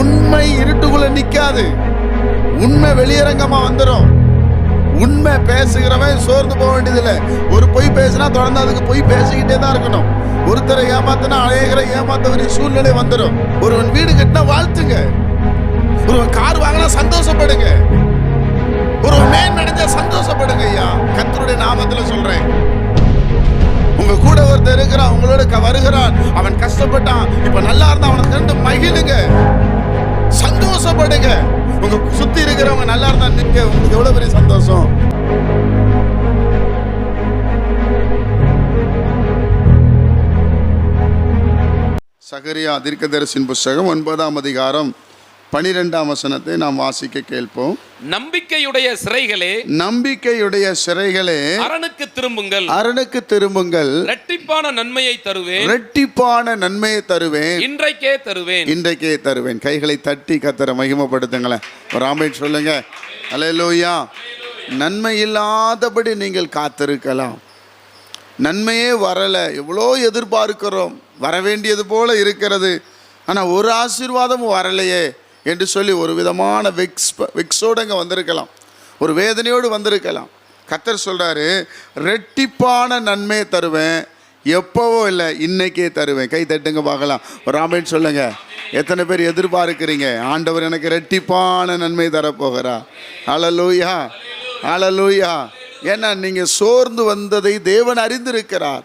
உண்மை இருட்டுக்குள்ள நிக்காது. உண்மை வெளியரங்கமா வந்துடும் உண்மை பேசுகிறவன் சோர்ந்து போக வேண்டியதில்லை. ஒரு பொய் பேசினா தொடர்ந்து அதுக்கு பொய் பேசிக்கிட்டே தான் இருக்கணும். ஒருத்தரை ஏமாத்தினா அநேகரை ஏமாத்த வேண்டிய சூழ்நிலை வந்துடும் ஒருவன் வீடு கட்டினா வாழ்த்துங்க. ஒருவன் கார் வாங்கினா சந்தோஷப்படுங்க. ஒருவன் மேன் அடைஞ்சா சந்தோஷப்படுங்க ஐயா. கத்தருடைய நாமத்துல சொல்றேன். உங்க கூட ஒருத்தர் இருக்கிறான் உங்களோட வருகிறான். அவன் கஷ்டப்பட்டான். இப்ப நல்லா இருந்தா அவனை கண்டு மகிழுங்க. சந்தோஷப்படுங்க. உங்க சுத்தி இருக்கிறவங்க நல்லா இருந்தா நிற்க உங்களுக்கு எவ்வளவு பெரிய சந்தோஷம்? சகரியா தீர்க்கதரிசின் புஸ்தகம் ஒன்பதாம் அதிகாரம் பனிரெண்டாம் வசனத்தை நாம் வாசிக்க கேட்போம். நம்பிக்கையுடைய சிறைகளே நம்பிக்கையுடைய சிறைகளே அரணுக்கு திரும்புங்கள். அரணுக்கு திரும்புங்கள். இரட்டிப்பான நன்மையை தருவேன். இரட்டிப்பான நன்மையை தருவேன். இன்றைக்கே தருவேன். இன்றைக்கே தருவேன். கைகளை தட்டி கத்தரை மகிமைப்படுத்துங்களேன். ஆமேன் சொல்லுங்க. அல்லேலூயா நன்மை இல்லாதபடி நீங்கள் காத்திருக்கலாம். நன்மையே வரலை. எவ்வளோ எதிர்பார்க்கிறோம். வர வேண்டியது போல இருக்கிறது. ஆனால் ஒரு ஆசீர்வாதமும் வரலையே. என்று சொல்லி ஒரு விதமான வெக்ஸ் வெக்ஸோடு அங்கே வந்திருக்கலாம். ஒரு வேதனையோடு வந்திருக்கலாம். கத்தர் சொல்கிறாரு ரெட்டிப்பான நன்மையை தருவேன். எப்போவோ இல்லை இன்னைக்கே தருவேன். கை தட்டுங்க பார்க்கலாம். ஒரு ஆமேன் சொல்லுங்க. எத்தனை பேர் எதிர்பார்க்குறீங்க? ஆண்டவர் எனக்கு ரெட்டிப்பான நன்மை தரப்போகிறா அழலூயா அழலூயா ஏன்னா நீங்கள் சோர்ந்து வந்ததை தேவன் அறிந்திருக்கிறார்.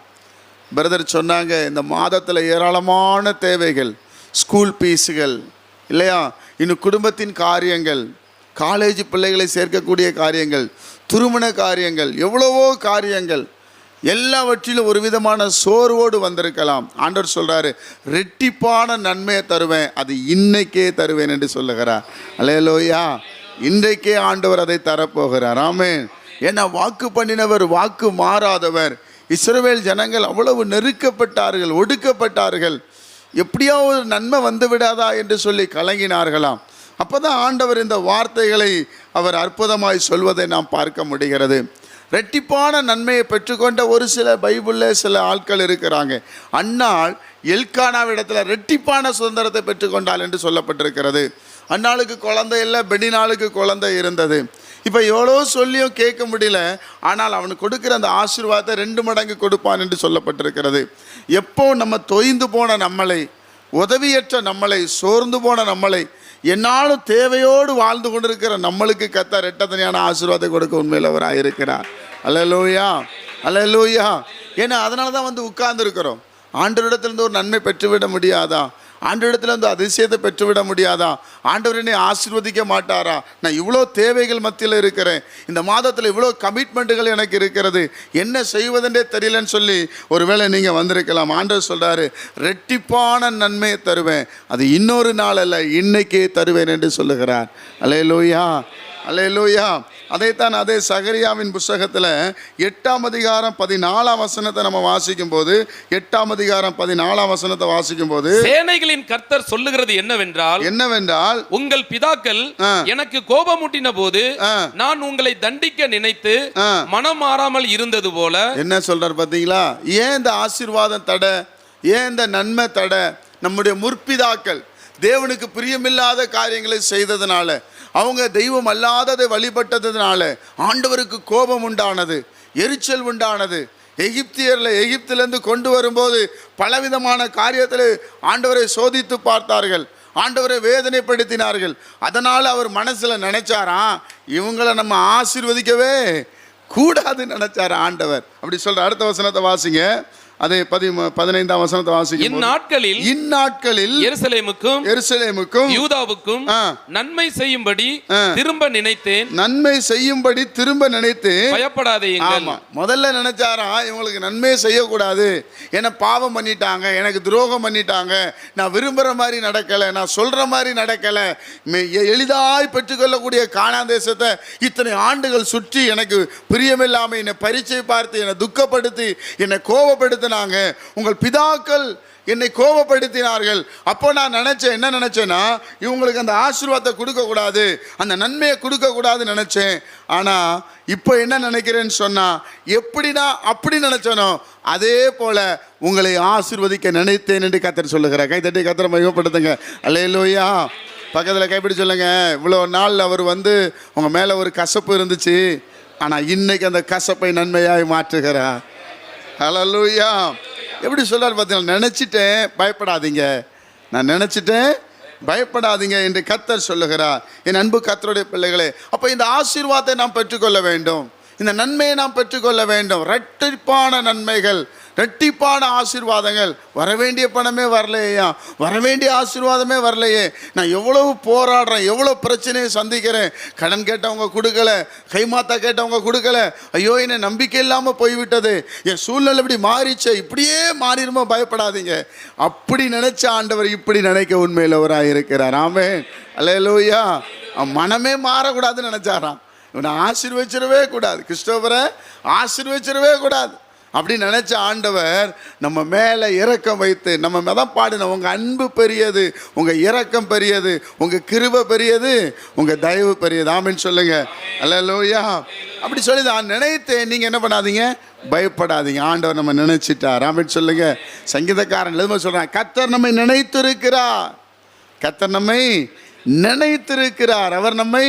பிரதர் சொன்னாங்க இந்த மாதத்தில் ஏராளமான தேவைகள் ஸ்கூல் ஃபீஸுகள் இல்லையா? இன்னும் குடும்பத்தின் காரியங்கள் காலேஜ் பிள்ளைகளை சேர்க்கக்கூடிய காரியங்கள் திருமண காரியங்கள் எவ்வளவோ காரியங்கள் எல்லாவற்றிலும் ஒரு விதமான சோர்வோடு வந்திருக்கலாம். ஆண்டவர் சொல்கிறாரு ரெட்டிப்பான நன்மையை தருவேன் அது இன்னைக்கே தருவேன் என்று சொல்லுகிறார். அலையலோயா இன்றைக்கே ஆண்டவர் அதை தரப்போகிறார். ஆமென். ஏன்னா வாக்கு பண்ணினவர் வாக்கு மாறாதவர். இஸ்ரவேல் ஜனங்கள் அவ்வளவு நெருக்கப்பட்டார்கள் ஒடுக்கப்பட்டார்கள். எப்படியோ ஒரு நன்மை வந்து விடாதா என்று சொல்லி கலங்கினார்களாம். அப்போதான் ஆண்டவர் இந்த வார்த்தைகளை அவர் அற்புதமாய் சொல்வதை நாம் பார்க்க முடிகிறது. ரெட்டிப்பான நன்மையை பெற்றுக்கொண்ட ஒரு சில பைபிளில் சில ஆட்கள் இருக்கிறாங்க. அன்னாள் எல்கானாவிடத்தில் ரெட்டிப்பான சுதந்திரத்தை பெற்றுக்கொண்டாள் என்று சொல்லப்பட்டிருக்கிறது. அன்னாளுக்கு குழந்தை இல்லை பெனினாளுக்கு குழந்தை இருந்தது. இப்போ எவ்வளோ சொல்லியும் கேட்க முடியல ஆனால் அவனுக்கு கொடுக்குற அந்த ஆசீர்வாதத்தை ரெண்டு மடங்கு கொடுப்பான் என்று சொல்லப்பட்டிருக்கிறது. எப்போ நம்ம தொய்ந்து போன நம்மளை உதவியற்ற நம்மளை சோர்ந்து போன நம்மளை என்னாலும் தேவையோடு வாழ்ந்து கொண்டிருக்கிற நம்மளுக்கு கத்த ரெட்டத்தனியான ஆசீர்வாதம் கொடுக்க உண்மையில் அவராக இருக்கிறார். அலலூயா அலலூயா ஏன்னா அதனால தான் வந்து உட்கார்ந்துருக்கிறோம். ஆண்டவரிடத்திலிருந்து ஒரு நன்மை பெற்றுவிட முடியாதா? ஆண்டவரிடத்திலிருந்து அதிசயத்தை பெற்றுவிட முடியாதா? ஆண்டவர் என்னை ஆசிர்வதிக்க மாட்டாரா? நான் இவ்வளோ தேவைகள் மத்தியில் இருக்கிறேன். இந்த மாதத்தில் இவ்வளோ கமிட்மெண்ட்டுகள் எனக்கு இருக்கிறது. என்ன செய்வதென்றே தெரியலன்னு சொல்லி ஒருவேளை நீங்கள் வந்திருக்கலாம். ஆண்டவர் சொல்கிறாரு ரெட்டிப்பான நன்மையை தருவேன். அது இன்னொரு நாள் அல்ல இன்னைக்கே தருவேன் என்று சொல்லுகிறார். அலையலூயா அலையலூயா அதைத்தான் அதே சகரியாவின் புஸ்தகத்தில் எட்டாம் அதிகாரம் பதினாலாம் வசனத்தை நம்ம வாசிக்கும் போது எட்டாம் அதிகாரம் பதினாலாம் வசனத்தை வாசிக்கும் போது சேனைகளின் கர்த்தர் சொல்லுகிறது என்னவென்றால் என்னவென்றால் உங்கள் பிதாக்கள். எனக்கு கோபமூட்டின போது. நான் உங்களை தண்டிக்க நினைத்து. மனம் மாறாமல் இருந்தது போல என்ன சொல்றார் பார்த்தீங்களா ஏன் இந்த ஆசீர்வாதம் தடை ஏன் இந்த நன்மை தடை நம்முடைய முற்பிதாக்கள் தேவனுக்கு பிரியமில்லாத காரியங்களை செய்ததுனால அவங்க தெய்வம் அல்லாததை வழிபட்டதுனால ஆண்டவருக்கு கோபம் உண்டானது எரிச்சல் உண்டானது. எகிப்தியரில் எகிப்திலேருந்து கொண்டு வரும்போது பலவிதமான காரியத்தில் ஆண்டவரை சோதித்து பார்த்தார்கள். ஆண்டவரை வேதனைப்படுத்தினார்கள். அதனால் அவர் மனசில் நினைச்சாராம் இவங்களை நம்ம ஆசீர்வதிக்கவே கூடாதுன்னு நினச்சார் ஆண்டவர். அப்படி சொல்கிற அடுத்த வசனத்தை வாசிங்க. அதே பதி பதினைந்தாம் வசனத்தை வாசிங்க இந்நாட்களில் இந்நாட்களில் எருசலேமுக்கும் எருசலேமுக்கும் யூதாவுக்கும். நன்மை செய்யும்படி. திரும்ப நினைத்தேன் நன்மை செய்யும்படி திரும்ப நினைத்து பயப்படாதேயுங்கள் ஆமா முதல்ல நினைச்சாரா இவங்களுக்கு நன்மையே செய்யக்கூடாது ஏன்னா பாவம் பண்ணிட்டாங்க எனக்கு துரோகம் பண்ணிட்டாங்க நான் விரும்புகிற மாதிரி நடக்கலை நான் சொல்ற மாதிரி நடக்கலை எளிதாய் பெற்றுக்கொள்ளக்கூடிய காணான் தேசத்தை இத்தனை ஆண்டுகள் சுற்றி எனக்கு பிரியமில்லாமல் என்னை பரீட்சை பார்த்து என்னை துக்கப்படுத்தி என்னை கோபப்படுத்தினாங்க உங்கள் பிதாக்கள் என்னை கோபப்படுத்தினார்கள். அப்போ நான் நினைச்சேன் என்ன நினைச்சேன்னா இவங்களுக்கு அந்த ஆசீர்வாதத்தை கொடுக்கக்கூடாது அந்த நன்மையை கொடுக்கக்கூடாதுன்னு நினைச்சேன். ஆனால் இப்போ என்ன நினைக்கிறேன்னு சொன்னா எப்படின்னா அப்படி நினைச்சனோ அதே போல உங்களை ஆசிர்வதிக்க நினைத்தேன் என்று கத்தர் சொல்லுகிறார். கை தட்டி மையப்படுத்துங்க மகிமைப்படுத்துங்க. லோய்யா பக்கத்தில் கைப்பிடி சொல்லுங்க. இவ்வளோ நாள் அவர் வந்து உங்க மேலே ஒரு கசப்பு இருந்துச்சு. ஆனால் இன்னைக்கு அந்த கசப்பை நன்மையாய் மாற்றுகிறார். ஹலலூயா எப்படி சொல்றாரு பார்த்தீங்கன்னா நினச்சிட்டேன் பயப்படாதீங்க. நான் நினச்சிட்டேன் பயப்படாதீங்க என்று கத்தர் சொல்லுகிறார். என் அன்பு கத்தருடைய பிள்ளைகளே அப்போ இந்த ஆசீர்வாதத்தை நாம் பெற்றுக்கொள்ள வேண்டும். இந்த நன்மையை நாம் பெற்றுக்கொள்ள வேண்டும். ரெட்டிப்பான நன்மைகள். ரெட்டிப்பான ஆசீர்வாதங்கள். வர வேண்டிய பணமே வரலையா? வர வேண்டிய ஆசீர்வாதமே வரலையே. நான் எவ்வளவு போராடுறேன் எவ்வளோ பிரச்சனையை சந்திக்கிறேன். கடன் கேட்டவங்க கொடுக்கல கைமாத்தா கேட்டவங்க கொடுக்கல. ஐயோ என்னை நம்பிக்கை இல்லாமல் போய்விட்டது. என் சூழ்நிலை இப்படி மாறிச்சு இப்படியே மாறிடுமோ பயப்படாதீங்க. அப்படி நினைச்ச ஆண்டவர் இப்படி நினைக்க உண்மையிலவராக இருக்கிறார். ஆமே அல்லையா மனமே மாறக்கூடாதுன்னு நினச்சாராம். இவனை ஆசீர்வச்சிடவே கூடாது. கிறிஸ்தவரை ஆசீர்வச்சிடவே கூடாது. அப்படின்னு நினச்ச ஆண்டவர் நம்ம மேலே இறக்கம் வைத்து நம்ம மதம் பாடின உங்கள் அன்பு பெரியது உங்கள் இறக்கம் பெரியது உங்கள் கிருப பெரியது உங்கள் தயவு பெரியது. ஆமின்னு சொல்லுங்கள் அல்ல அப்படி சொல்லி நான் நினைத்தேன். நீங்கள் என்ன பண்ணாதீங்க? பயப்படாதீங்க. ஆண்டவர் நம்ம நினைச்சிட்டார். ஆமின்னு சொல்லுங்க. சங்கீதக்காரன் எழுதுமா சொல்கிறான் கத்தர் நம்மை நினைத்திருக்கிறார். கத்தர் நம்மை நினைத்திருக்கிறார். அவர் நம்மை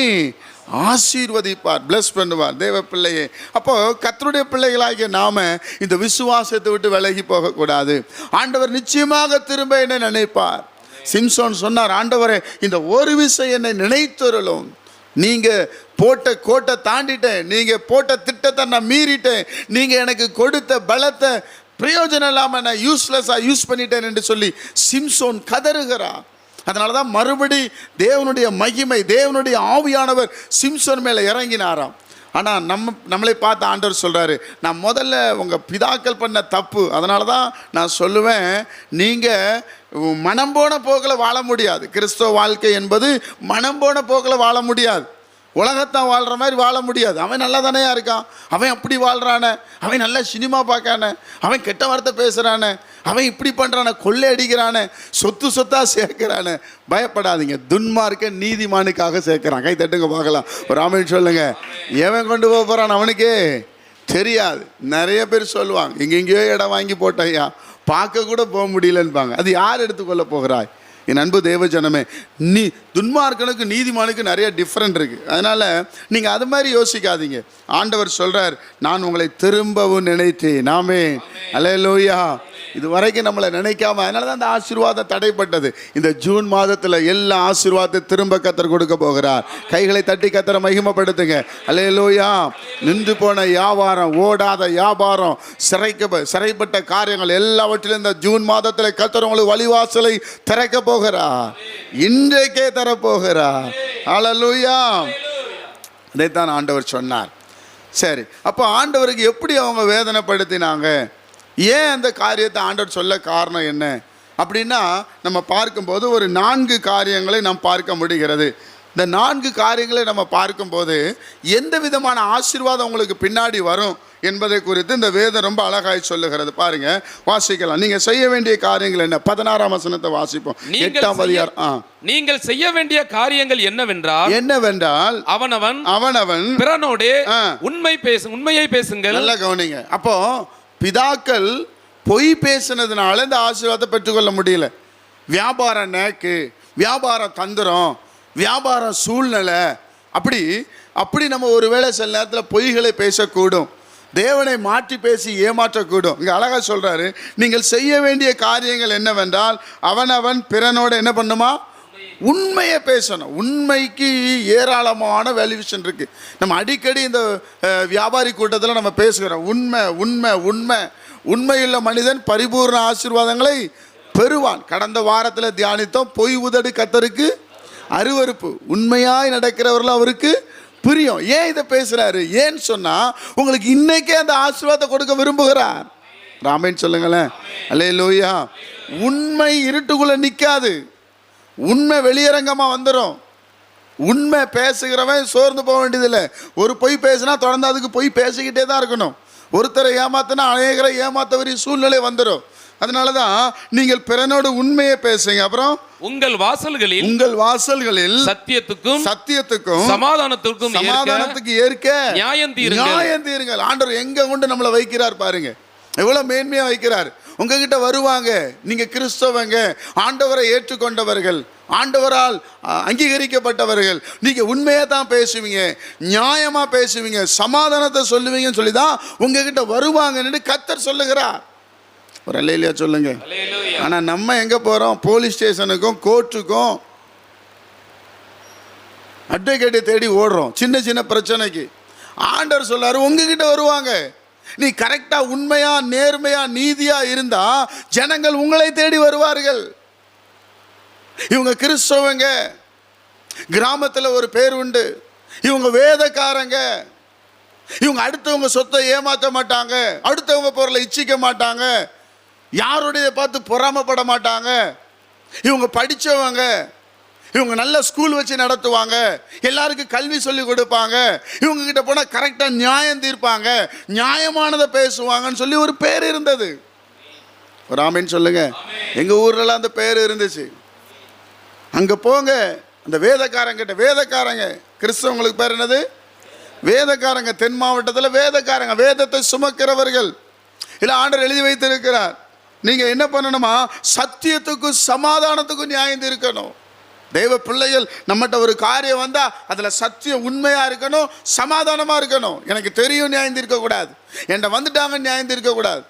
ஆசீர்வதிப்பார் பிளஸ் பண்ணுவார் தேவ பிள்ளையே அப்போ கத்தருடைய பிள்ளைகளாகிய நாம இந்த விசுவாசத்தை விட்டு விலகி போகக்கூடாது. ஆண்டவர் நிச்சயமாக திரும்ப என்ன நினைப்பார். சிம்சோன் சொன்னார் ஆண்டவரே இந்த ஒரு விசை என்னை நினைத்தருளும். நீங்க போட்ட கோட்டை தாண்டிட்டேன். நீங்க போட்ட திட்டத்தை நான் மீறிட்டேன். நீங்க எனக்கு கொடுத்த பலத்தை பிரயோஜனம் இல்லாமல் நான் யூஸ்லெஸ்ஸாக யூஸ் பண்ணிட்டேன் என்று சொல்லி சிம்சோன் கதறுகிறான் அதனால தான் மறுபடி தேவனுடைய மகிமை தேவனுடைய ஆவியானவர் சிம்சன் மேலே இறங்கினாராம். ஆனால் நம்ம நம்மளை பார்த்து ஆண்டவர் சொல்கிறாரு நான் முதல்ல உங்கள் பிதாக்கள் பண்ண தப்பு அதனால தான் நான் சொல்லுவேன் நீங்கள் மனம் போன போக்கில் வாழ முடியாது. கிறிஸ்தவ வாழ்க்கை என்பது மனம் போன போக்கில் வாழ முடியாது. உலகத்தான் வாழ்கிற மாதிரி வாழ முடியாது. அவன் நல்லா தானேயா இருக்கான்? அவன் அப்படி வாழ்கிறானே அவன் நல்லா சினிமா பார்க்கானே? அவன் கெட்ட வார்த்தை பேசுகிறானே அவன் இப்படி பண்ணுறானே கொள்ளை அடிக்கிறானே? சொத்து சொத்தாக சேர்க்கிறானே? பயப்படாதீங்க. துன்மார்க்க நீதிமானுக்காக சேர்க்குறான். கை தட்டுங்க பார்க்கலாம். ஒரு ஆமென் சொல்லுங்க. எவன் கொண்டு போக போகிறான் அவனுக்கு? தெரியாது. நிறைய பேர் சொல்லுவாங்க. எங்கெங்கேயோ இடம் வாங்கி போட்டையா பார்க்க கூட போக முடியலன்பாங்க. அது யார் எடுத்துக்கொள்ள போகிறாய்? என் அன்பு தேவ ஜனமே நீ துன்மார்களுக்கும் நீதிமானுக்கும் நிறைய டிஃப்ரெண்ட் இருக்குது அதனால் நீங்கள் அது மாதிரி யோசிக்காதீங்க. ஆண்டவர் சொல்கிறார் நான் உங்களை திரும்பவும் நினைத்தேன். நாமே அலையலோயா இது வரைக்கும் நம்மளை நினைக்காம அதனால தான் அந்த ஆசீர்வாதம் தடைப்பட்டது. இந்த ஜூன் மாதத்தில் எல்லா ஆசீர்வாதத்தை திரும்ப கத்தர் கொடுக்க போகிறார். கைகளை தட்டி கத்தரை மகிமப்படுத்துங்க. அலையலோயா நின்று போன வியாபாரம் ஓடாத வியாபாரம் சிறைக்க சிறைப்பட்ட காரியங்கள் எல்லாவற்றிலும் இந்த ஜூன் மாதத்தில் கத்தர் உங்களுக்கு வழிவாசலை திறக்க போகிறார். இன்றைக்கே தரப்போகிறார் அலலூயா இதைத்தான் ஆண்டவர் சொன்னார். சரி அப்போ ஆண்டவருக்கு எப்படி அவங்க வேதனைப்படுத்தினாங்க? ஏன் அந்த காரியத்தை ஆண்டவர் சொல்ல காரணம் என்ன? அப்படின்னா நம்ம பார்க்கும்போது ஒரு நான்கு காரியங்களை நாம் பார்க்க முடிகிறது. இந்த நான்கு காரியங்களை நம்ம பார்க்கும்போது எந்த விதமான ஆசீர்வாதம் உங்களுக்கு பின்னாடி வரும் என்பதை குறித்து இந்த வேதம் ரொம்ப அழகாய் சொல்லுகிறது. பாருங்க வாசிக்கலாம். நீங்க செய்ய வேண்டிய காரியங்கள் என்ன? பதினாறாம் வசனத்தை வாசிப்போம். எட்டாம் அதிகாரம் நீங்கள் செய்ய வேண்டிய காரியங்கள் என்னவென்றால் என்னவென்றால் அவனவன் அவனவன் பிறனோடே. உண்மை பேசு உண்மையை பேசுங்கள். நல்லா கவனிங்க. அப்போ பிதாக்கள் பொய் பேசுனதுனால இந்த ஆசீர்வாதத்தை பெற்றுக்கொள்ள முடியல. வியாபார நேக்கு வியாபார தந்திரம் வியாபார சூழ்நிலை. அப்படி அப்படி நம்ம ஒருவேளை சில நேரத்தில் பொய்களை பேசக்கூடும். தேவனை மாற்றி பேசி ஏமாற்றக்கூடும். இங்கே அழகாக சொல்கிறாரு நீங்கள் செய்ய வேண்டிய காரியங்கள் என்னவென்றால் அவனவன் பிறனோட என்ன பண்ணுமா? உண்மையை பேசணும். உண்மைக்கு ஏராளமான வேல்யூஷன் இருக்குது நம்ம அடிக்கடி இந்த வியாபாரி கூட்டத்தில் நம்ம பேசுகிறோம். உண்மை உண்மை உண்மை. உண்மையுள்ள மனிதன் பரிபூர்ண ஆசீர்வாதங்களை பெறுவான். கடந்த வாரத்தில் தியானித்தோம். பொய் உதடு கத்தருக்கு அருவருப்பு. உண்மையாய் நடக்கிறவர்கள் அவருக்கு பிரியம். ஏன் இதை பேசுறாரு? ஏன்னு சொன்னா உங்களுக்கு இன்னைக்கே அந்த ஆசீர்வாதத்தை கொடுக்க விரும்புகிறார். ராமன் சொல்லுங்களேன். அல்லே லோயா உண்மை இருட்டுக்குள்ள நிற்காது உண்மை வெளியரங்கமாக வந்துடும் உண்மை பேசுகிறவன் சோர்ந்து போக வேண்டியதில்லை. ஒரு பொய் பேசினா தொடர்ந்து அதுக்கு பொய் பேசிக்கிட்டே தான் இருக்கணும். ஒருத்தரை ஏமாத்தினா அநேகரை ஏமாத்த வரி சூழ்நிலை வந்துடும் அதனால தான் நீங்கள் பிறனோடு உண்மையை பேசுங்க அப்புறம் உங்கள் வாசல்களில் உங்கள் வாசல்களில் சத்தியத்துக்கும் சத்தியத்துக்கும் சமாதானத்திற்கும் ஏற்க சமாதானத்துக்கு ஏற்க நியாயம் தீருங்கள். நியாயம் தீருங்கள். ஆண்டவர் எங்க கொண்டு நம்மளை வைக்கிறார் பாருங்க. எவ்வளவு மேன்மையா வைக்கிறார். உங்ககிட்ட வருவாங்க. நீங்க கிறிஸ்தவங்க. ஆண்டவரை ஏற்றுக்கொண்டவர்கள். ஆண்டவரால் அங்கீகரிக்கப்பட்டவர்கள். நீங்க உண்மையா தான் பேசுவீங்க. நியாயமா பேசுவீங்க. சமாதானத்தை சொல்லுவீங்கன்னு சொல்லி தான் உங்ககிட்ட வருவாங்கன்னு கத்தர் சொல்லுகிறார். ஒரு அல்லையிலையா சொல்லுங்க. அல்லேலூயா. ஆனா நம்ம எங்க போறோம்? போலீஸ் ஸ்டேஷனுக்கும் கோர்ட்டுக்கும் அட்வொகேட்டை தேடி ஓடுறோம். சின்ன சின்ன பிரச்சனைக்கு. ஆண்டவர் சொல்லாரு உங்ககிட்ட வருவாங்க. நீ கரெக்டா உண்மையா நேர்மையா நீதியா இருந்தா ஜனங்கள் உங்களை தேடி வருவார்கள். இவங்க கிறிஸ்தவங்க. கிராமத்துல ஒரு பேர் உண்டு. இவங்க வேதக்காரங்க. இவங்க அடுத்தவங்க சொத்தை ஏமாற்ற மாட்டாங்க. அடுத்தவங்க பொருளை இச்சிக்க மாட்டாங்க. யாருடைய பார்த்து பொறாமப்பட மாட்டாங்க. இவங்க படித்தவங்க இவங்க நல்ல ஸ்கூல் வச்சு நடத்துவாங்க எல்லாருக்கும் கல்வி சொல்லி கொடுப்பாங்க இவங்க கிட்ட போனால் கரெக்டாக நியாயம் தீர்ப்பாங்க நியாயமானதை பேசுவாங்கன்னு சொல்லி ஒரு பேர் இருந்தது. ஒரு ஆமின்னு சொல்லுங்க. எங்கள் ஊர்லலாம் அந்த பேர் இருந்துச்சு. அங்கே போங்க அந்த வேதக்காரங்கிட்ட வேதக்காரங்க கிறிஸ்தவங்களுக்கு பேர் என்னது? வேதக்காரங்க தென் மாவட்டத்தில் வேதக்காரங்க வேதத்தை சுமக்கிறவர்கள். இல்லை ஆண்டர் எழுதி வைத்திருக்கிறார். நீங்கள் என்ன பண்ணணுமா? சத்தியத்துக்கும் சமாதானத்துக்கும் நியாயம் இருக்கணும் தெய்வ பிள்ளைகள் நம்மகிட்ட ஒரு காரியம் வந்தால் அதில் சத்தியம் உண்மையாக இருக்கணும் சமாதானமாக இருக்கணும். எனக்கு தெரியும் நியாயம் இருக்கக்கூடாது என்கிட்ட வந்துட்டாங்க நியாயம் இருக்கக்கூடாது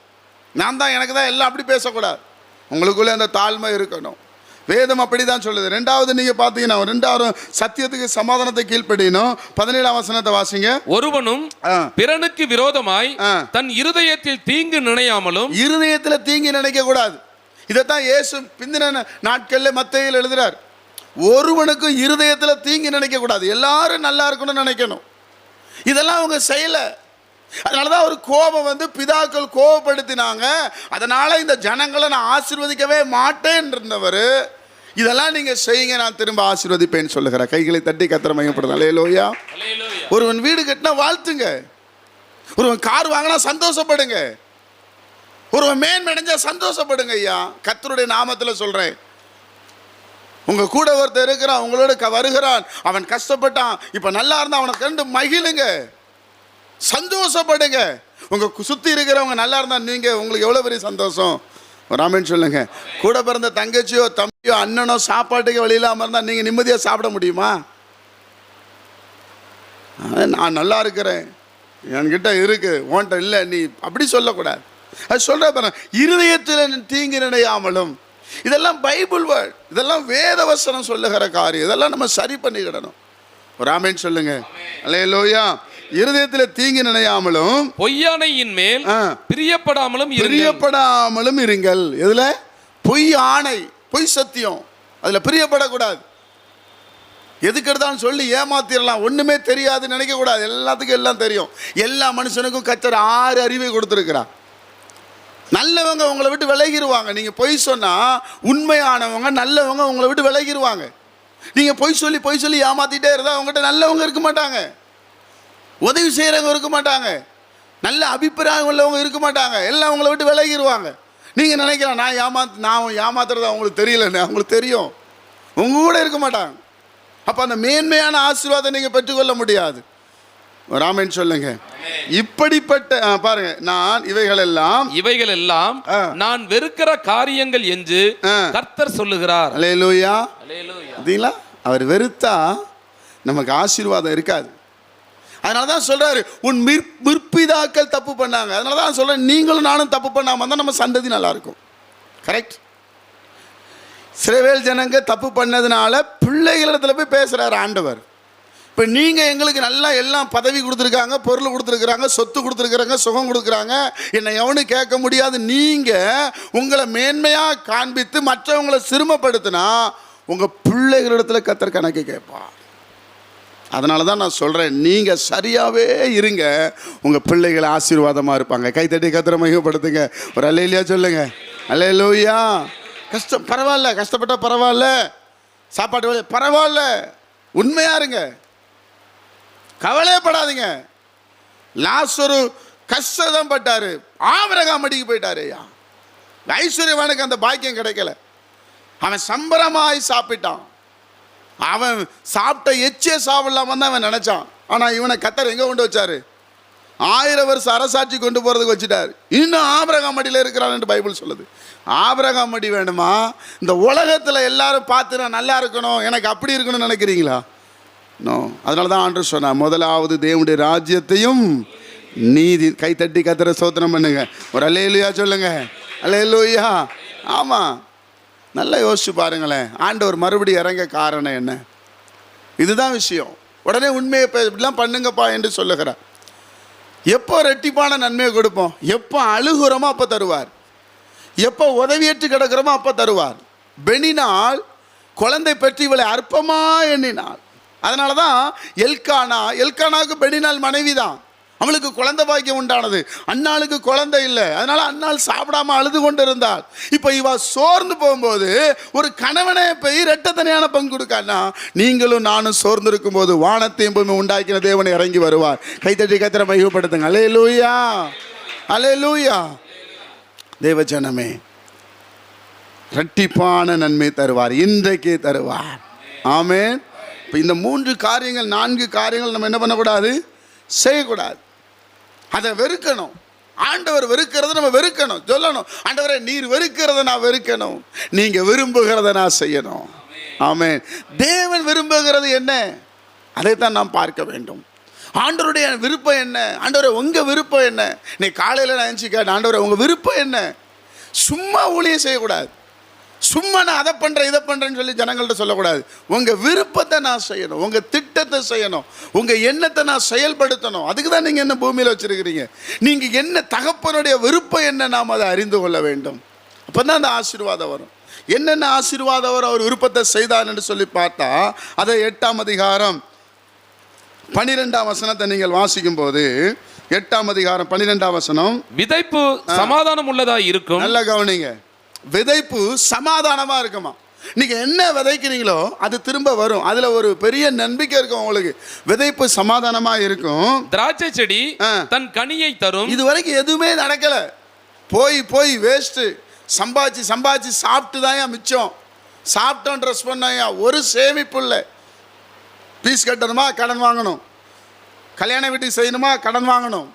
நான் தான் எனக்கு தான் எல்லாம் அப்படி பேசக்கூடாது. உங்களுக்குள்ளே அந்த தாழ்மை இருக்கணும். வேதம் அப்படிதான் சொல்லுது. ரெண்டாவது நீங்க பார்த்தீங்கன்னா ரெண்டாவது சத்தியத்துக்கு சமாதானத்தை கீழ்ப்படியணும். பதினேழாம் வசனத்தை வாசிங்க. ஒருவனும். பிறனுக்கு விரோதமாய். தன் இருதயத்தில் தீங்கு நினையாமலும் இருதயத்தில் தீங்கி நினைக்க கூடாது இதைத்தான் இயேசு பிந்தின நாட்கள்ல மத்தையில் எழுதுறார். ஒருவனுக்கும் இருதயத்தில் தீங்கி நினைக்க கூடாது எல்லாரும் நல்லா இருக்கணும்னு நினைக்கணும். இதெல்லாம் அவங்க செய்யல. அதனால தான் ஒரு கோபம் வந்து பிதாக்கள் கோபப்படுத்தினாங்க. அதனால இந்த ஜனங்களை நான் ஆசீர்வதிக்கவே மாட்டேன் இருந்தவர். இதெல்லாம் நீங்க செய்யுங்க நான் திரும்ப ஆசீர்வதிப்பேன்னு சொல்லுகிறேன் கைகளை தட்டி கத்திர மையப்படுது அலையலோயா அல்லேலூயா. ஒருவன் வீடு கட்டினா வாழ்த்துங்க. ஒருவன் கார் வாங்கினா சந்தோஷப்படுங்க. ஒருவன் மேன்மடைஞ்சா சந்தோஷப்படுங்க ஐயா. கத்தருடைய நாமத்தில் சொல்றேன். உங்க கூட ஒருத்தர் இருக்கிறான் உங்களோட வருகிறான். அவன் கஷ்டப்பட்டான். இப்ப நல்லா இருந்தா அவனை கண்டு மகிழுங்க. சந்தோஷப்படுங்க. உங்க கு- சுத்தி இருக்கிறவங்க நல்லா இருந்தா நீங்க உங்களுக்கு எவ்வளவு பெரிய சந்தோஷம்? ராமன் சொல்லுங்க. கூட பிறந்த தங்கச்சியோ தம்பியோ அண்ணனோ சாப்பாட்டுக்கு வழி இல்லாம இருந்தா நீங்க நிம்மதியா சாப்பிட முடியுமா? நான் நல்லா இருக்கிறேன். என்கிட்ட இருக்கு. உன்கிட்ட இல்லை நீ அப்படி சொல்லக்கூடாது. அது சொல்ற பாருங்க இருதயத்தில் தீங்கு நினையாமலும் இதெல்லாம் பைபிள் வேர்ட் இதெல்லாம் வேத வசனம் சொல்லுகிற காரியம். இதெல்லாம் நம்ம சரி பண்ணிக்கிடணும். ஒரு ஆமேன் சொல்லுங்க. அல்லேலூயா. இருதயத்தில் தீங்கு நினையாமலும் பொய்யானையின் மேல். பிரியப்படாமலும் இருங்கள். பிரியப்படாமலும் இருங்கள். எதுல? பொய் ஆணை பொய் சத்தியம். அதுல பிரியப்படக்கூடாது. எதுக்கு எடுத்தாலும் சொல்லி ஏமாத்திரலாம். ஒண்ணுமே தெரியாதுன்னு நினைக்க கூடாது எல்லாத்துக்கும் எல்லாம் தெரியும். எல்லா மனுஷனுக்கும் கத்தர் ஆறு அறிவை கொடுத்துருக்கிறார். நல்லவங்க உங்களை விட்டு விலகிருவாங்க. நீங்க பொய் சொன்னா உண்மையானவங்க நல்லவங்க உங்களை விட்டு விலகிருவாங்க. நீங்க பொய் சொல்லி பொய் சொல்லி ஏமாத்திட்டே இருந்தா அவங்ககிட்ட நல்லவங்க இருக்க மாட்டாங்க. உதவி செய்கிறவங்க இருக்க மாட்டாங்க. நல்ல அபிப்பிராயம் உள்ளவங்க இருக்க மாட்டாங்க. எல்லாம் உங்களை விட்டு விலகிடுவாங்க நீங்கள் நினைக்கலாம் நான் ஏமாத்து நான் ஏமாத்துறது அவங்களுக்கு தெரியலன்னு அவங்களுக்கு தெரியும். உங்க கூட இருக்க மாட்டாங்க. அப்போ அந்த மேன்மையான ஆசீர்வாதம் நீங்கள் பெற்றுக்கொள்ள முடியாது. ராமன் சொல்லுங்க. இப்படிப்பட்ட பாருங்க நான் இவைகள் எல்லாம் இவைகள் எல்லாம். நான் வெறுக்கிற காரியங்கள் என்று. கர்த்தர் சொல்லுகிறார். அலையலூயா. அவர் வெறுத்தா நமக்கு ஆசீர்வாதம் இருக்காது. அதனால தான் சொல்கிறாரு உன் மிற் மிற்பிதாக்கள் தப்பு பண்ணாங்க. அதனால தான் சொல்கிறேன் நீங்களும் நானும் தப்பு பண்ணாமல் தான் நம்ம சந்ததி நல்லாயிருக்கும். கரெக்ட் சிறவேல் ஜனங்க தப்பு பண்ணதுனால பிள்ளைகளிடத்தில் போய் பேசுகிறார் ஆண்டவர். இப்போ நீங்கள் எங்களுக்கு நல்லா எல்லாம் பதவி கொடுத்துருக்காங்க பொருள் கொடுத்துருக்குறாங்க சொத்து கொடுத்துருக்குறாங்க சுகம் கொடுக்குறாங்க. என்னை எவனும் கேட்க முடியாது. நீங்கள் உங்களை மேன்மையாக காண்பித்து மற்றவங்களை சிறுமப்படுத்தினா உங்கள் பிள்ளைகளிடத்தில் கத்தர் கணக்கு கேட்பான் அதனால தான் நான் சொல்கிறேன் நீங்கள் சரியாகவே இருங்க. உங்கள் பிள்ளைகள் ஆசீர்வாதமாக இருப்பாங்க. கைத்தட்டி கத்திர மகிமைப்படுத்துங்க. ஒரு அலையிலையா சொல்லுங்க. அல்லையிலோயா கஷ்டம் பரவாயில்ல. கஷ்டப்பட்டால் பரவாயில்ல. சாப்பாட்டு பரவாயில்ல. உண்மையாக இருங்க. கவலையப்படாதீங்க. லாஸ்ட் ஒரு கஷ்டம் பட்டாரு. ஆவரகம் அடிக்கு போயிட்டாரு ஐயா. ஐஸ்வர்யவானுக்கு அந்த பாக்கியம் கிடைக்கல. அவன் சம்பரமாய் சாப்பிட்டான். அவன் சாப்பிட்ட எச்சே சாப்பிடலாம தான் அவன் நினைச்சான். ஆனா இவனை கத்தர் எங்க கொண்டு வச்சாரு? ஆயிரம் வருஷம் அரசாட்சி கொண்டு போகிறதுக்கு வச்சுட்டார். இன்னும் ஆபிரகாம் அடியில் இருக்கிறான்னு பைபிள் சொல்லுது. ஆபிரகாம் அடி வேணுமா? இந்த உலகத்தில் எல்லாரும் பார்த்து நான் நல்லா இருக்கணும் எனக்கு அப்படி இருக்கணும்னு நினைக்கிறீங்களா? நோ அதனால தான் ஆண்டு சொன்னார் முதலாவது தேவனுடைய ராஜ்யத்தையும் நீதி கைத்தட்டி கத்திர சோதனம் பண்ணுங்க. ஒரு அல்லேலுயா சொல்லுங்க. அல்லேலுயா. ஆமாம் நல்லா யோசிச்சு பாருங்களேன். ஆண்டவர் மறுபடியும் இறங்க காரணம் என்ன? இதுதான் விஷயம். உடனே உண்மையை இப்படிலாம் பண்ணுங்கப்பா என்று சொல்லுகிறார். எப்போ ரெட்டிப்பான நன்மையை கொடுப்போம்? எப்போ அழுகுறோமோ அப்போ தருவார். எப்போ உதவியற்று கிடக்கிறோமோ அப்போ தருவார். பெனினால் குழந்தை பெற்று இவளை அற்பமாக எண்ணினாள். அதனால தான் எல்கானா எல்கானாவுக்கு பெனினால் மனைவி தான் அவளுக்கு குழந்தை பாக்கியம் உண்டானது. அன்னாளுக்கு குழந்தை இல்லை. அதனால அன்னாள் சாப்பிடாம அழுது கொண்டு இருந்தாள் இப்போ இவ சோர்ந்து போகும்போது ஒரு கணவனை போய் ரெட்டத்தனையான பங்கு கொடுக்கானா நீங்களும் நானும் சோர்ந்து இருக்கும்போது வானத்தையும் பூமி உண்டாக்கின தேவனை இறங்கி வருவார். கைத்தட்டி கத்திர மையப்படுத்துங்க அலே லூயா அலே லூயா தேவஜனமே இரட்டிப்பான நன்மை தருவார். இன்றைக்கே தருவார். ஆமென். இப்போ இந்த மூன்று காரியங்கள் நான்கு காரியங்கள் நம்ம என்ன பண்ணக்கூடாது? செய்யக்கூடாது. அதை வெறுக்கணும். ஆண்டவர் வெறுக்கிறத நம்ம வெறுக்கணும். சொல்லணும் ஆண்டவரை நீர் வெறுக்கிறத நான் வெறுக்கணும். நீங்க விரும்புகிறத நான் செய்யணும். ஆமென். தேவன் விரும்புகிறது என்ன? அதைத்தான் நாம் பார்க்க வேண்டும். ஆண்டவருடைய விருப்பம் என்ன? ஆண்டவரை உங்கள் விருப்பம் என்ன? நீ காலையில் நான் எந்திரிச்சு ஆண்டவரை உங்கள் விருப்பம் என்ன? சும்மா ஊழியம் செய்யக்கூடாது. சும்மா நான் அதை பண்ணுறேன் இதை பண்ணுறேன்னு சொல்லி ஜனங்கள்ட்ட சொல்லக்கூடாது. உங்கள் விருப்பத்தை நான் செய்யணும் உங்கள் திட்டத்தை செய்யணும் உங்கள் எண்ணத்தை நான் செயல்படுத்தணும். அதுக்கு தான் நீங்கள் என்ன பூமியில் வச்சுருக்கிறீங்க? நீங்கள் என்ன தகப்பனுடைய விருப்பம் என்ன நாம் அதை அறிந்து கொள்ள வேண்டும். அப்போ தான் அந்த ஆசீர்வாதம் வரும். என்னென்ன ஆசீர்வாதம் வரும் அவர் விருப்பத்தை செய்தார் என்று சொல்லி பார்த்தா அதை எட்டாம் அதிகாரம் பனிரெண்டாம் வசனத்தை நீங்கள் வாசிக்கும் போது எட்டாம் அதிகாரம் பன்னிரெண்டாம் வசனம். விதைப்பு சமாதானம் உள்ளதா இருக்கும்? நல்லா கவனிங்க. விதைப்பு சமாதானமா இருக்குமா? நீங்க என்ன விதைக்கிறீங்களோ அது திரும்ப வரும். அதுல ஒரு பெரிய நம்பிக்கை இருக்கும் உங்களுக்கு. விதைப்பு சமாதானமா இருக்கும். திராட்சை செடி. தன் கனியை தரும். இது வரைக்கும் எதுவுமே நடக்கல. போய் போய் வேஸ்ட்டு சம்பாதிச்சு சம்பாதிச்சு சாப்பிட்டு தான் மிச்சம். சாப்பிட்டோம் ட்ரெஸ் பண்ணாயா ஒரு சேமிப்பு இல்லை. ஃபீஸ் கட்டணுமா? கடன் வாங்கணும். கல்யாண வீட்டுக்கு செய்யணுமா? கடன் வாங்கணும்.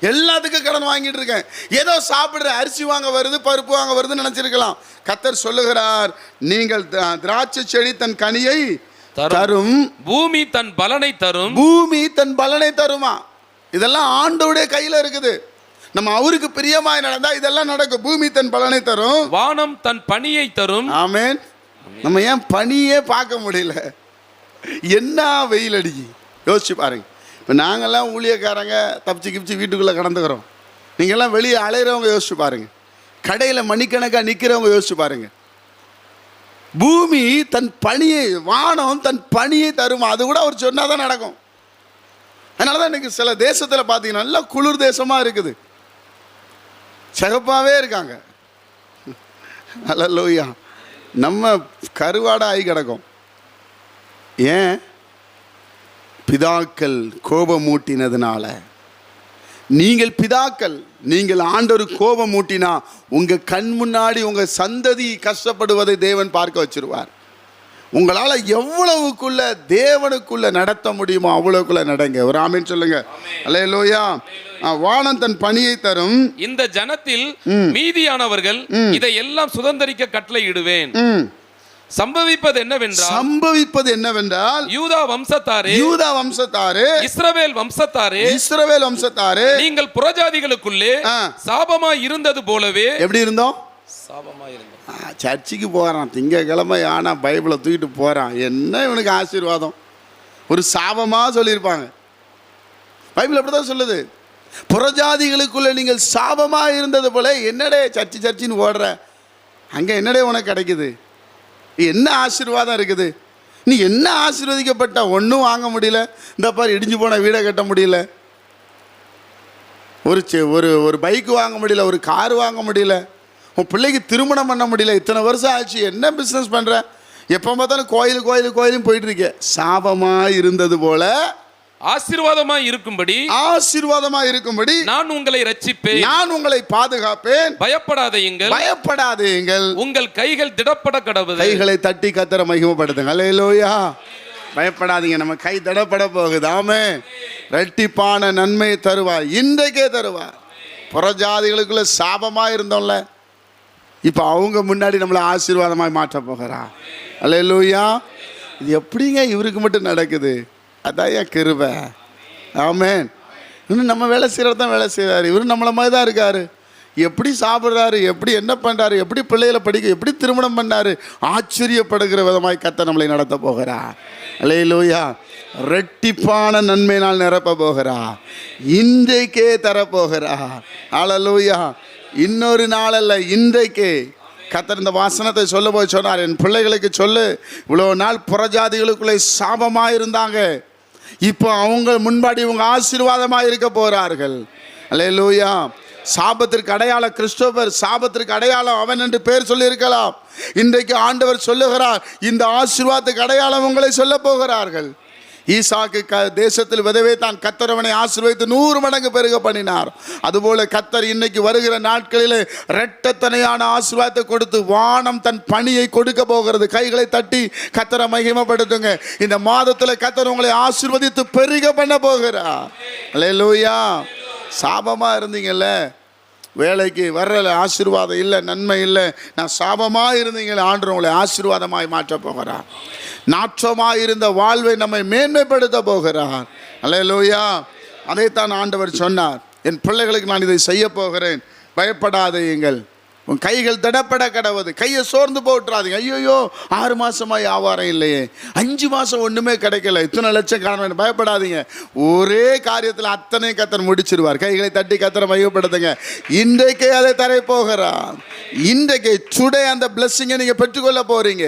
எல்லாத்துக்கும் கடன் வாங்கிட்டு இருக்கேன். ஏதோ சாப்பிடுற அரிசி வாங்க வருது பருப்பு வாங்க வருதுன்னு நினைச்சிருக்கலாம். கத்தர் சொல்லுகிறார் நீங்கள் திரா- திராட்சை செடி தன் கனியை தரும். பூமி தன் பலனை தரும். பூமி தன் பலனை தருமா? இதெல்லாம் ஆண்டோடைய கையில இருக்குது. நம்ம அவருக்கு பிரியமாய் நடந்தா இதெல்லாம் நடக்கும். பூமி தன் பலனை தரும். வானம் தன் பனியை தரும். ஆமென். நம்ம ஏன் பனியே பார்க்க முடியல? என்ன வெயில் அடிக்கி யோசிச்சு பாருங்க. இப்போ நாங்கள்லாம் ஊழியக்காரங்க தப்பிச்சு கிப்பிச்சு வீட்டுக்குள்ளே கடந்துக்கிறோம். நீங்கள்லாம் வெளியே அலையிறவங்க யோசிச்சு பாருங்கள் கடையில் மணிக்கணக்காக நிற்கிறவங்க யோசிச்சு பாருங்கள் பூமி தன் பணியை வானம் தன் பணியை தருமா. அது கூட அவர் சொன்னால் தான் நடக்கும். அதனால தான் இன்னைக்கு சில தேசத்தில் பார்த்தீங்கன்னா நல்லா குளிர் தேசமாக இருக்குது. சிகப்பாகவே இருக்காங்க. அல்ல நம்ம கருவாடாக ஆகி கிடக்கும். ஏன்? பிதாக்கள் கோபமூட்டினதுனால. நீங்கள் பிதாக்கள் நீங்கள் ஆண்டவர் கோபம் மூட்டினா உங்க கண் முன்னாடி உங்க சந்ததி கஷ்டப்படுவதை தேவன் பார்க்க வச்சிருவார். உங்களால் எவ்வளவுக்குள்ள தேவனுக்குள்ள நடத்த முடியுமோ அவ்வளவுக்குள்ள நடங்க. ஒரு ஆமீன் சொல்லுங்க. அல்லேலூயா. ஆ, வானம் தன் பணியை தரும். இந்த ஜனத்தில் மீதியானவர்கள் இதை எல்லாம் சுதந்தரிக்க கட்டளையிடுவேன். சம்பவிப்பது என்னவென்றால் சம்பவிப்பது என்னவென்றால் யூதா வம்சத்தாரே யூதா வம்சத்தாரு இஸ்ரவேல் வம்சத்தாரே இஸ்ரவேல் வம்சத்தாரு நீங்கள் புறஜாதிகளுக்குள்ளே. சாபமா இருந்தது போலவே எப்படி இருந்தோம்? சாபமா இருந்தோம். சர்ச்சுக்கு போகிறான் திங்கக்கிழமை ஆனால் பைபிளை தூக்கிட்டு போகிறான் என்ன இவனுக்கு ஆசீர்வாதம்? ஒரு சாபமாக சொல்லியிருப்பாங்க. பைபிள் அப்படி தான் சொல்லுது. புறஜாதிகளுக்குள்ளே நீங்கள் சாபமாக இருந்தது போல என்னடே சர்ச்சு சர்ச்சின்னு ஓடுற? அங்கே என்னடே உனக்கு கிடைக்குது? என்ன ஆசீர்வாதம் இருக்குது? நீ என்ன ஆசீர்வதிக்கப்பட்ட? ஒன்றும் வாங்க முடியல. இந்த பாரு இடிஞ்சு போன வீடை கட்ட முடியல. ஒரு செ- ஒரு ஒரு பைக் வாங்க முடியல ஒரு கார் வாங்க முடியல. உன் பிள்ளைக்கு திருமணம் பண்ண முடியல. இத்தனை வருஷம் ஆச்சு. என்ன பிஸ்னஸ் பண்ணுற எப்போ பார்த்தாலும் கோயில் கோயில் கோயிலும் போயிட்டுருக்கேன் சாபமாக இருந்தது போல் ஆசீர்வாதமா இருக்கும்படி ஆசீர்வாதமாக இருக்கும்படி நான் உங்களை ரட்சிப்பேன். நான் உங்களை பாதுகாப்பேன். பயப்படாதையுங்கள் பயப்படாதீங்கள் உங்கள் கைகள் திடப்பட கடவுது கைகளை தட்டி கத்தர மகிமைப்படுத்துங்க அல்லேலூயா பயப்படாதீங்க. நம்ம கை தடப்பட போகுது. ஆமே ரெட்டிப்பான நன்மை தருவார். இன்றைக்கே தருவார். புறஜாதிகளுக்குள்ள சாபமாக இருந்தோம்ல. இப்போ அவங்க முன்னாடி நம்மளை ஆசீர்வாதமாக மாற்ற போகிறா அல்ல லூயா இது எப்படிங்க இவருக்கு மட்டும் நடக்குது? அதான் என் கிருபை. ஆமேன். இன்னும் நம்ம வேலை செய்கிறது தான் வேலை செய்கிறாரு இவர் நம்மளை மாதிரி தான் இருக்கார். எப்படி சாப்பிட்றாரு? எப்படி என்ன பண்ணுறாரு எப்படி பிள்ளைகளை படிக்க எப்படி திருமணம் பண்ணாரு? ஆச்சரியப்படுகிற விதமாய் கத்த நம்மளை நடத்த போகிறா. அல்லே லூயா ரெட்டிப்பான நன்மையினால் நிரப்ப போகிறா. இன்றைக்கே தரப்போகிறா. அலலூயா இன்னொரு நாள் அல்ல இன்றைக்கே கத்தர் இந்த வாசனத்தை சொல்ல போய் சொன்னார் என் பிள்ளைகளுக்கு சொல்லு. இவ்வளோ நாள் புறஜாதிகளுக்குள்ளே சாபமாக இருந்தாங்க இப்போ அவங்க முன்பாடி இவங்க ஆசீர்வாதமாக இருக்க போகிறார்கள் அல்லே லூயா சாபத்திற்கு அடையாளம் கிறிஸ்டோபர் சாபத்திற்கு அடையாளம் அவன் என்று பேர் சொல்லியிருக்கலாம். இன்றைக்கு ஆண்டவர் சொல்லுகிறார் இந்த ஆசீர்வாதத்துக்கு அடையாளம் உங்களை சொல்ல போகிறார்கள். ஈசாக்கு க தேசத்தில் விதவே தான் கத்தர் அவனை நூறு மடங்கு பெருக பண்ணினார். அதுபோல கத்தர் இன்னைக்கு வருகிற நாட்களிலே இரட்டத்தனையான ஆசீர்வாதத்தை கொடுத்து வானம் தன் பணியை கொடுக்க போகிறது. கைகளை தட்டி கத்தரை மகிமப்படுத்துங்க. இந்த மாதத்தில் கத்தர் உங்களை ஆசிர்வதித்து பெருக பண்ண போகிறார். அல்லேலூயா சாபமாக இருந்தீங்கல்ல? வேலைக்கு வரல ஆசீர்வாதம் இல்லை நன்மை இல்லை. நான் சாபமாக இருந்தீங்களே ஆண்டு உங்களை ஆசீர்வாதமாய் மாற்றப் போகிறார். நாற்றமாக இருந்த வாழ்வை நம்மை மேன்மைப்படுத்த போகிறார். அலையலோயா அதைத்தான் ஆண்டவர் சொன்னார். என் பிள்ளைகளுக்கு நான் இதை செய்ய போகிறேன். பயப்படாதீங்கள் உன் கைகள் திடப்பட கடவுது. கையை சோர்ந்து போட்டுறாதீங்க ஐயோயோ ஆறு மாதமாக வியாபாரம் இல்லையே. அஞ்சு மாதம் ஒன்றுமே கிடைக்கல. இத்தனை லட்சம் காரணம் பயப்படாதீங்க. ஒரே காரியத்தில் அத்தனை கத்தன் முடிச்சிருவார். கைகளை தட்டி கத்தனை மையப்படுத்துங்க. இன்றைக்கே அதை தரை போகிறார் இன்றைக்கு சுடே அந்த பிளஸ்ஸிங்கை நீங்கள் பெற்றுக்கொள்ள போகிறீங்க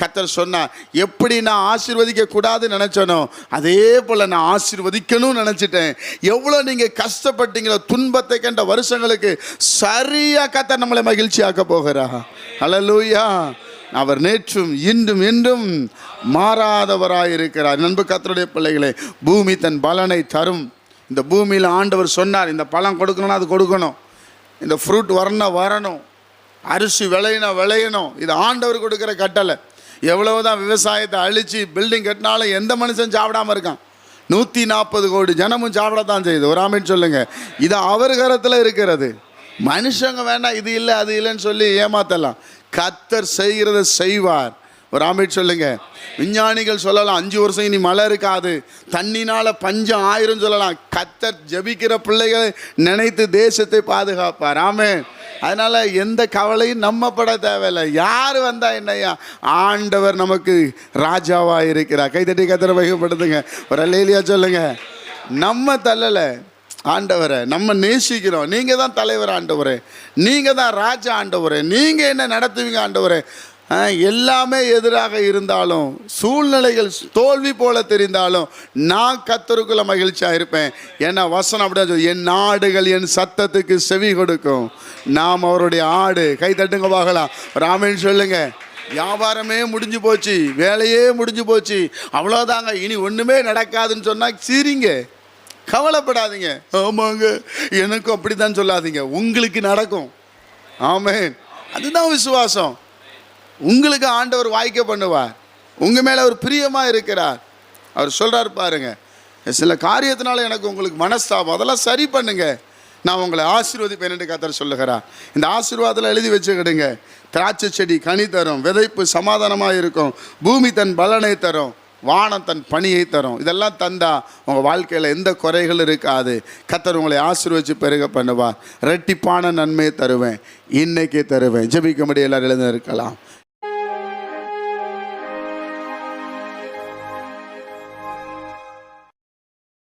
கத்தர் சொன்னார் எப்படி நான் ஆசீர்வதிக்க கூடாதுன்னு நினச்சனோ அதே போல் நான் ஆசீர்வதிக்கணும்னு நினச்சிட்டேன். எவ்வளோ நீங்கள் கஷ்டப்பட்டீங்களோ துன்பத்தை கண்ட வருஷங்களுக்கு சரியாக கத்தர் நம்மளை மகிழ்ச்சியாக்க போகிறா. ஹalleluya அவர் நேற்றும் இன்றும் இன்றும் மாறாதவராயிருக்கிறார் நண்பு கத்தருடைய பிள்ளைகளே பூமி தன் பலனை தரும். இந்த பூமியில் ஆண்டவர் சொன்னார் இந்த பழம் கொடுக்கணும்னா அது கொடுக்கணும். இந்த ஃப்ரூட் வரணும் வரணும். அரிசி விளையணும் விளையணும். இது ஆண்டவர் கொடுக்குற கட்டளை. எவ்வளவுதான் விவசாயத்தை அழித்து பில்டிங் கட்டினாலும் எந்த மனுஷன் சாப்பிடாம இருக்கான்? நூற்றி நாற்பது கோடி ஜனமும் சாப்பிடத்தான் செய்யுது. ஒரு அமைன்னு சொல்லுங்கள் இது அவர் கரத்தில் இருக்கிறது. மனுஷங்க வேண்டாம் இது இல்லை அது இல்லைன்னு சொல்லி ஏமாத்தலாம். கத்தர் செய்கிறத செய்வார். ஒரு ஆமீன் சொல்லுங்க. விஞ்ஞானிகள் சொல்லலாம் அஞ்சு வருஷம் இனி மழை இருக்காது. தண்ணினால பஞ்சம் ஆயிரம் சொல்லலாம். கத்தர் ஜெபிக்கிற பிள்ளைகளை நினைத்து தேசத்தை பாதுகாப்பார். ஆமே அதனால எந்த கவலையும் நம்ம பட தேவையில்லை. யார் வந்தா என்னய்யா ஆண்டவர் நமக்கு ராஜாவா இருக்கிறார். கைதட்டி கத்தரை வகைப்படுத்துங்க. ஒரு லேலியா சொல்லுங்க. நம்ம தள்ளலை. ஆண்டவரை நம்ம நேசிக்கிறோம். நீங்கள் தான் தலைவர் ஆண்டவரே. நீங்கள் தான் ராஜா ஆண்டவரே. நீங்கள் என்ன நடத்துவீங்க ஆண்டவரே? எல்லாமே எதிராக இருந்தாலும் சூழ்நிலைகள் தோல்வி போல தெரிந்தாலும் நான் கத்தருக்குள்ள மகிழ்ச்சியாக இருப்பேன். என்ன வசனம் அப்படியே என் ஆடுகள் என் சத்தத்துக்கு செவி கொடுக்கும். நாம் அவருடைய ஆடு. கை தட்டுங்க பார்க்கலாம். ராமன் சொல்லுங்க வியாபாரமே முடிஞ்சு போச்சு வேலையே முடிஞ்சு போச்சு. அவ்வளோதாங்க இனி ஒன்றுமே நடக்காதுன்னு சொன்னால் சிரிங்க. கவலைப்படாதீங்க. ஆமாங்க எனக்கும் அப்படி தான் சொல்லாதீங்க. உங்களுக்கு நடக்கும். ஆமே அதுதான் விசுவாசம். உங்களுக்கு ஆண்டவர் வாய்க்க பண்ணுவார். உங்கள் மேலே அவர் பிரியமாக இருக்கிறார். அவர் சொல்கிறார் பாருங்க சில காரியத்தினால எனக்கு உங்களுக்கு மனஸ்தாபம். அதெல்லாம் சரி பண்ணுங்க. நான் உங்களை ஆசீர்வதிப்பேன் என்று கத்தர் சொல்லுகிறார். இந்த ஆசீர்வாதத்தில் எழுதி வச்சுக்கிடுங்க. திராட்சை செடி கனி தரும் விதைப்பு சமாதானமாக இருக்கும் பூமி தன் பலனை தரும் வானம் தன் பணியை தரும். இதெல்லாம் தந்தா உங்கள் வாழ்க்கையில் எந்த குறைகள் இருக்காது. கத்தர் உங்களை ஆசீர்வச்சு பெருக பண்ணுவார். ரெட்டிப்பான நன்மையை தருவேன். இன்னைக்கே தருவேன். ஜெபிக்கும்படி எல்லாரும் எழுந்திருக்கலாம்.